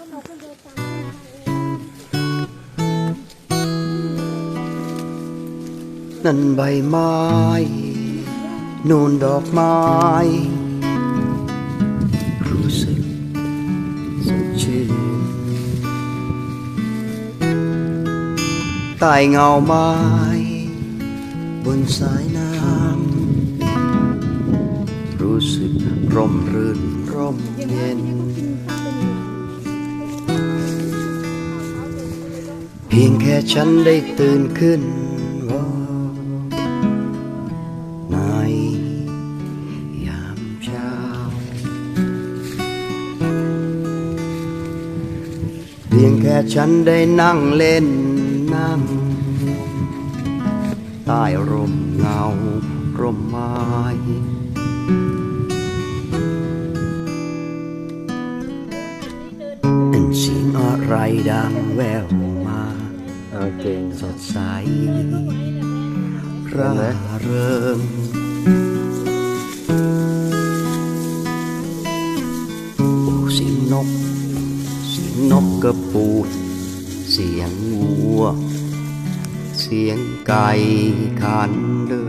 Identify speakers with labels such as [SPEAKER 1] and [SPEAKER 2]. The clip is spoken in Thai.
[SPEAKER 1] ก็นกมันเดินตาม
[SPEAKER 2] นั่นใบไม้นูนดอกไม้ รู้สึกสดชื่นใต้เงาไม้ บนสายน้ำรู้สึกร่มรื่นร่มเย็น เพียงแค่ฉันได้ตื่นขึ้นว่าในยามเช้า เพียงแค่ฉันได้นั่งเล่นนั่งใต้ร่มเงาร่มไม้เป็นเสียงอะไรดังแวว มา
[SPEAKER 3] โอเค
[SPEAKER 2] สดใสร่าเริงโอ้เสียงนก เสียงนกกระปูด เสียงวัว เสียงไก่ขันเดิ